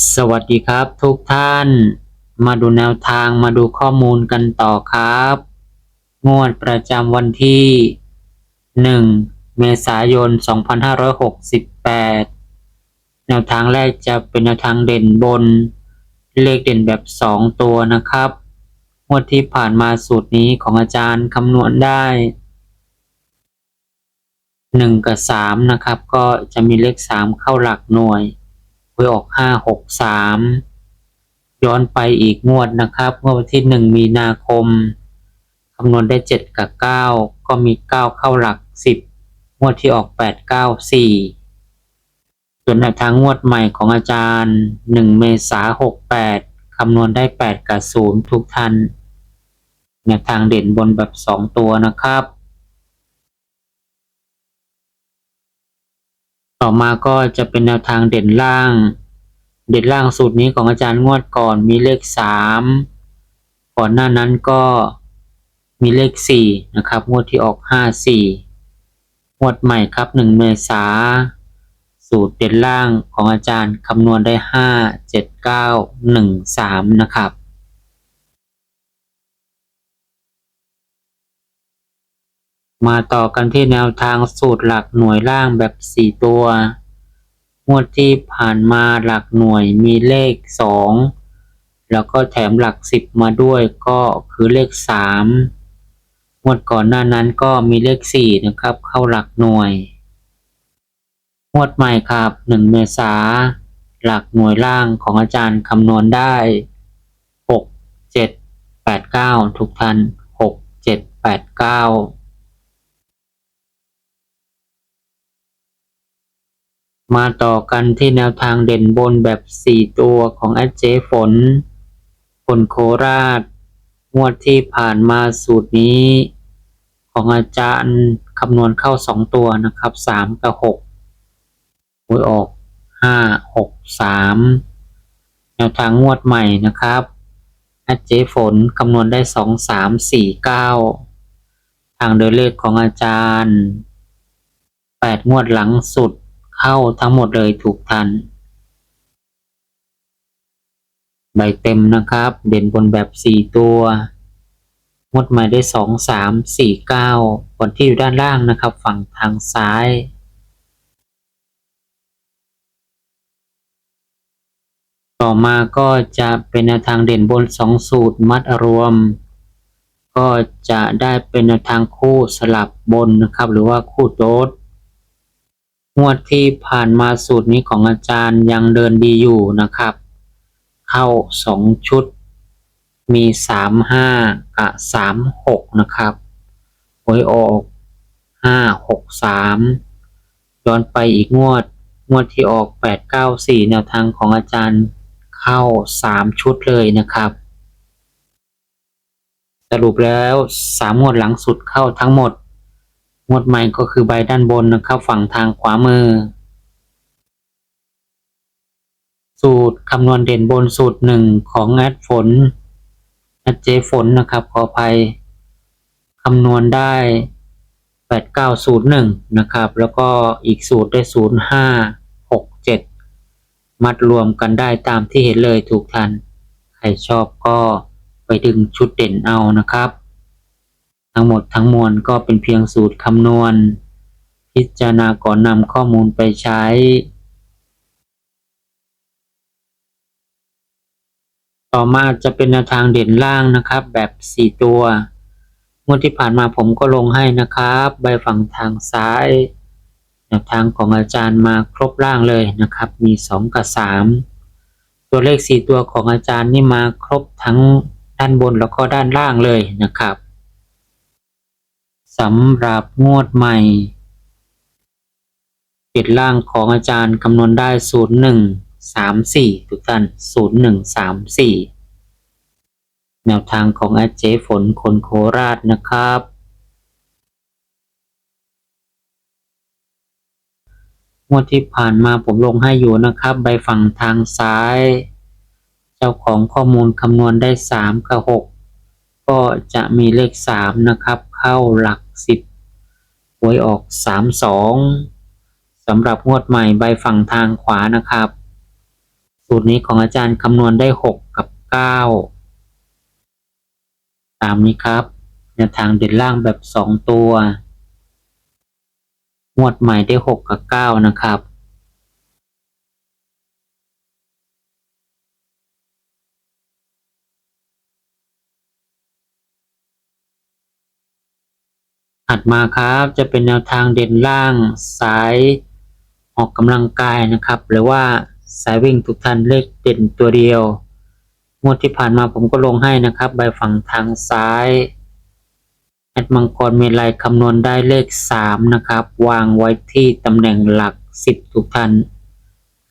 สวัสดีครับทุกท่าน มาดูแนวทางมาดูข้อมูลกันต่อครับ งวดประจำวันที่ 1 เมษายน 2568 แนวทางแรกจะเป็นแนวทางเด่นบน เลขเด่นแบบ 2 ตัวนะครับ งวดที่ผ่านมาสูตรนี้ของอาจารย์คำนวณได้ 1 กับ 3 นะครับ ก็จะมีเลข 3 เข้าหลักหน่วย วยออกห้าหกสามย้อนไปอีกงวดนะครับงวดวันที่หนึ่งมีนาคมคำนวณได้เจ็ดกับเก้าก็มีเก้าเข้าหลักสิบงวดที่ออกแปดเก้าสี่ส่วนแนวทางงวดใหม่ของอาจารย์หนึ่งเมษาหกแปดคำนวณได้แปดกับศูนย์ทุกท่านแนวทางเด่นบนแบบสองตัวนะครับ ต่อมาก็จะเป็นแนวทางเด่นล่าง เด่นล่างสูตรนี้ของอาจารย์งวดก่อนมีเลขสามก่อนหน้านั้นก็มีเลขสี่นะครับ งวดที่ออกห้าสี่งวดใหม่ครับหนึ่งเมษาสูตรเด่นล่างของอาจารย์คำนวณได้ห้าเจ็ดเก้าหนึ่งสามนะครับ มาต่อกันที่แนวทางสูตรหลักหน่วยล่างแบบ 4 ตัว งวดที่ผ่านมาหลักหน่วยมีเลข 2 แล้วก็แถมหลัก 10 มาด้วยก็คือเลข 3 งวดก่อนหน้านั้นก็มีเลข 4 นะครับ เข้าหลักหน่วย งวดใหม่ครับ 1 เมษา หลักหน่วยล่างของอาจารย์คำนวณได้ 6 7 8 9 ทุกท่าน 6 7 8 9 มาต่อกันที่แนวทางเด่นบนแบบ 4 ตัวของแอดเจฝน ฝนโคราช งวดที่ผ่านมาสูตรนี้ ของอาจารย์คำนวณเข้า 2 ตัวนะครับ 3 กับ6หวยออก 5 6 3 แนวทางงวดใหม่นะครับแอดเจฝนคำนวณได้ 2 3 4 9 ทางเดินเลขของอาจารย์ 8 งวดหลังสุด เข้าทั้งหมดเลยถูกทันใบเต็มนะครับ เด่นบนแบบ 4 ตัวงดหมายได้ 2 3 4 9 ผลที่อยู่ด้านล่างนะครับ ฝั่งทางซ้าย ต่อมาก็จะเป็นแนวทางเด่นบน 2 สูตรมัดรวม ก็จะได้เป็นแนวทางคู่สลับบนนะครับ หรือว่าคู่โต๊ด งวดที่ผ่านมาสูตรนี้ของอาจารย์ยังเดินดีอยู่นะครับ เข้าสองชุด มีสามห้ากับสามหกนะครับหวยออกห้าหกสามย้อนไปอีกงวด งวดที่ออกแปดเก้าสี่แนวทางของอาจารย์เข้าสามชุดเลยนะครับ สรุปแล้วสามงวดหลังสุดเข้าทั้งหมด งวดใหม่ก็คือใบด้านบนนะครับ ฝั่งทางขวามือ สูตรคำนวณเด่นบนสูตรหนึ่งของแอดฝนแอดเจฝนนะครับ ขออภัยคำนวณได้ 8901 นะครับ แล้วก็อีกสูตรได้ 0567 มัดรวมกันได้ตามที่เห็นเลยถูกทัน ใครชอบก็ไปดึงชุดเด่นเอานะครับ ทั้งหมดทั้งมวลก็เป็นเพียงสูตรคำนวณ พิจารณาก่อนนำข้อมูลไปใช้ ต่อมาจะเป็นแนวทางเด่นล่างนะครับ แบบ 4 ตัวงวดที่ผ่านมาผมก็ลงให้นะครับ ใบฝั่งทางซ้ายแนวทางของอาจารย์มาครบล่างเลยนะครับ มี 2 กับ 3 ตัวเลข 4 ตัวของอาจารย์นี่มาครบทั้งด้านบนแล้วก็ด้านล่างเลยนะครับ สำหรับงวดใหม่เด็ดล่างของอาจารย์คำนวณได้ศูนย์หนึ่งสามสี่ทุกท่านศูนย์หนึ่งสามสี่แนวทางของอาเจฝนคนโคราชนะครับ งวดที่ผ่านมาผมลงให้อยู่นะครับ ใบฝั่งทางซ้าย เจ้าของข้อมูลคำนวณได้สามกับหกก็จะมีเลขสามนะครับ เข้าหลักสิบหวยออกสามสองสำหรับงวดใหม่ใบฝั่งทางขวานะครับ สูตรนี้ของอาจารย์คำนวณได้หกกับเก้าตามนี้ครับแนวทางเด่นล่างแบบสองตัว งวดใหม่ได้หกกับเก้านะครับ ถัดมาครับจะเป็นแนวทางเด่นล่างสายออกกำลังกายนะครับ หรือว่าสายวิ่งทุกท่านเลขเด่นตัวเดียว งวดที่ผ่านมาผมก็ลงให้นะครับ ใบฝั่งทางซ้ายแอดมังกรมีลายคำนวณได้เลขสามนะครับ วางไว้ที่ตำแหน่งหลักสิบทุกท่าน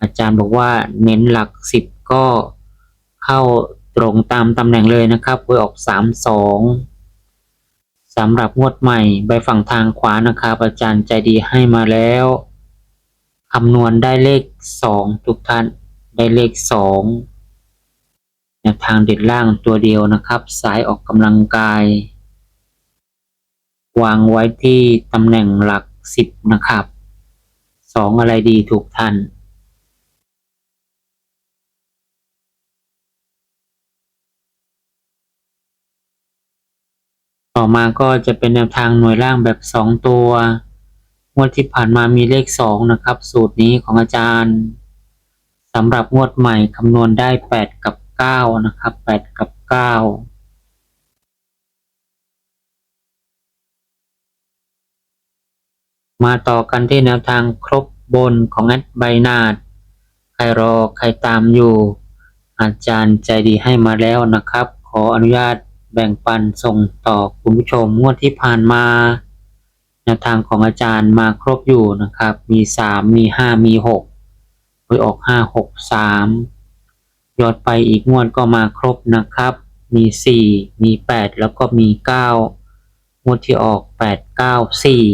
อาจารย์บอกว่าเน้นหลักสิบก็เข้าตรงตามตำแหน่งเลยนะครับหวยออกสาม สำหรับงวดใหม่ใบฝั่งทางขวานะครับ อาจารย์ใจดีให้มาแล้วคำนวณได้เลขสองทุกท่านได้เลขสองแนวทางเด็ดล่างตัวเดียวนะครับ สายออกกำลังกาย วางไว้ที่ตำแหน่งหลักสิบนะครับสองอะไรดีถูกท่าน ต่อมาก็จะเป็นแนวทางหน่วยล่างแบบสองตัวงวดที่ผ่านมามีเลขสองนะครับ สูตรนี้ของอาจารย์สำหรับงวดใหม่คำนวณได้แปดกับเก้านะครับแปดกับเก้ามาต่อกันที่แนวทางครบบนของแอดใบนาดใครรอใครตามอยู่ อาจารย์ใจดีให้มาแล้วนะครับ ขออนุญาต แบ่งปันส่งต่อคุณผู้ชมงวดที่ผ่านมาแนวทางของอาจารย์มาครบอยู่นะครับ มีสามมีห้ามีหกหวยออกห้าหกสามยอดไปอีกงวดก็มาครบนะครับ มีสี่มีแปดแล้วก็มีเก้างวดที่ออกแปดเก้าสี่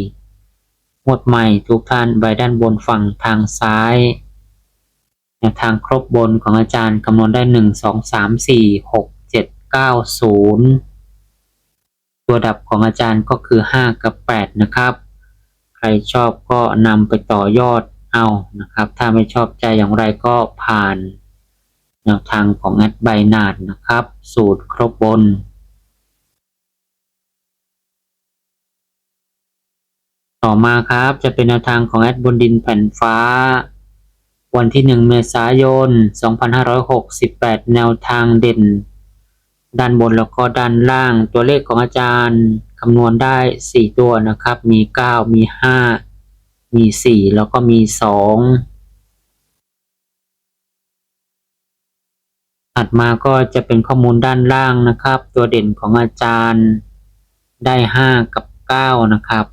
งวดใหม่ทุกท่านใบด้านบนฝั่งทางซ้ายแนวทางครบบนของอาจารย์คำนวณได้หนึ่งสอ งสามสี่หกเก้าศูนย์ตัวดับของอาจารย์ก็คือห้ากับแปดนะครับ ใครชอบก็นำไปต่อยอดเอานะครับ ถ้าไม่ชอบใจอย่างไรก็ผ่านแนวทางของแอดใบนาดนะครับ สูตรครบบนต่อมาครับจะเป็นแนวทางของแอดบนดินแผ่นฟ้า วันที่ 1 เมษายน 2568 แนวทางเด่น ด้านบนแล้วก็ด้านล่างตัวเลขของอาจารย์คำนวณได้ 4 ตัวนะครับ มี 9 มี 5 มี 4 แล้วก็มี 2 ถัดมาก็จะเป็นข้อมูลด้านล่างนะครับ ตัวเด่นของอาจารย์ได้ 5 กับ 9 นะครับ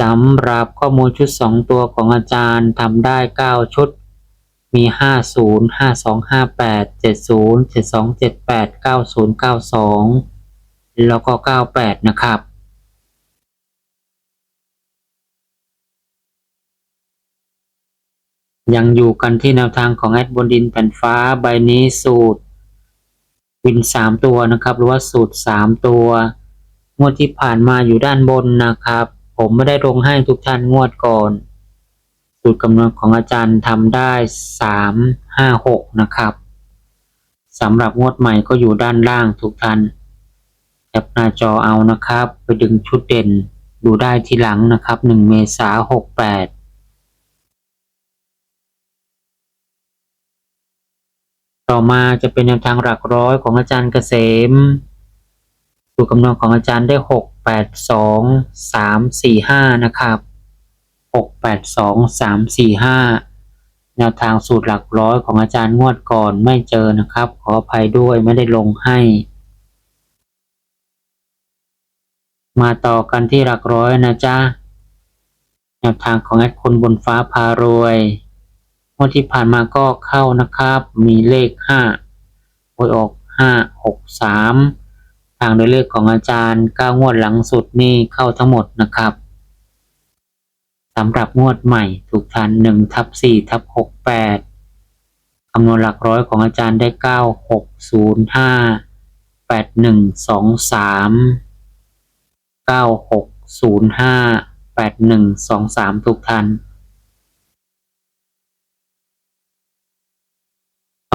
สำหรับข้อมูลชุด 2 ตัวของอาจารย์ทำได้ 9 ชุด มี 50 52 58 70 72 78 90 92 แล้วก็ 98 นะครับ ยังอยู่กันที่แนวทางของแอดบนดินแผ่นฟ้าใบนี้สูตร วิน 3 ตัวนะครับ หรือว่าสูตร 3 ตัว งวดที่ผ่านมาอยู่ด้านบนนะครับ ผมไม่ได้ลงให้ทุกท่านงวดก่อน สูตรคำนวณของอาจารย์ทำได้ 3 5 6 นะครับสำหรับงวดใหม่ก็อยู่ด้านล่างทุกท่านแคปหน้าจอเอานะครับ ไปดึงชุดเด่นดูได้ทีหลังนะครับ 1 เมษา68ต่อมาจะเป็นแนวทางหลักร้อยของอาจารย์เกษมสูตรคำนวณของอาจารย์ได้หกแปดสองสามสี่ห้านะครับ หกแปดสองสามสี่ห้าแนวทางสูตรหลักร้อยของอาจารย์งวดก่อนไม่เจอนะครับ ขออภัยด้วยไม่ได้ลงให้ มาต่อกันที่หลักร้อยนะจ๊ะ แนวทางของแอดคนบนฟ้าพารวยงวดที่ผ่านมาก็เข้านะครับ มีเลขห้าโอยออกห้าหกสามทางโดยเลขของอาจารย์เก้างวดหลังสุดนี่เข้าทั้งหมดนะครับ สำหรับงวดใหม่ถูกทันหนึ่งทับสี่ทับหกแปดคำนวณหลักร้อยของอาจารย์ได้เก้าหกศูนย์ห้าแปดหนึ่งสองสามเก้าหกศูนย์ห้าแปดหนึ่งสองสามทุกทัน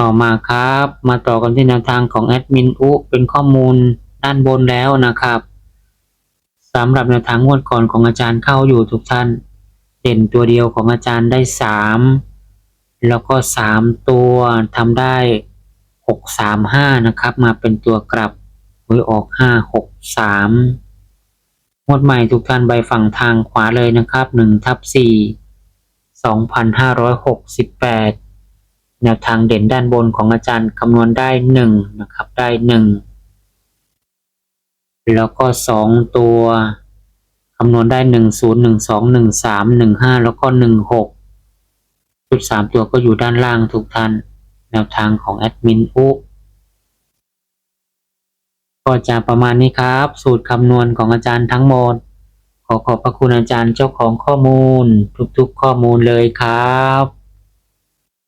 ต่อมาครับ มาต่อกันที่แนวทางของแอดมินอุเป็นข้อมูลด้านบนแล้วนะครับสำหรับแนวทางงวดก่อนของอาจารย์เข้าอยู่ทุกท่าน เด่นตัวเดียวของอาจารย์ได้สามแล้วก็สามตัวทำได้หกสามห้านะครับ มาเป็นตัวกลับหวยออกห้าหกสามงวดใหม่ทุกท่านใบฝั่งทางขวาเลยนะครับหนึ่งทับสี่สองพันห้าร้อยหกสิบแปดแนวทางเด่นด้านบนของอาจารย์คำนวณได้หนึ่งนะครับได้หนึ่งแล้วก็สองตัว คำนวณได้หนึ่งศูนย์หนึ่งสองหนึ่งสามหนึ่งห้าแล้วก็หนึ่งหกชุดสามตัวก็อยู่ด้านล่างทุกท่าน แนวทางของแอดมินอุก็จะประมาณนี้ครับ สูตรคำนวณของอาจารย์ทั้งหมด ขอขอบพระคุณอาจารย์เจ้าของข้อมูล ทุกๆข้อมูลเลยครับ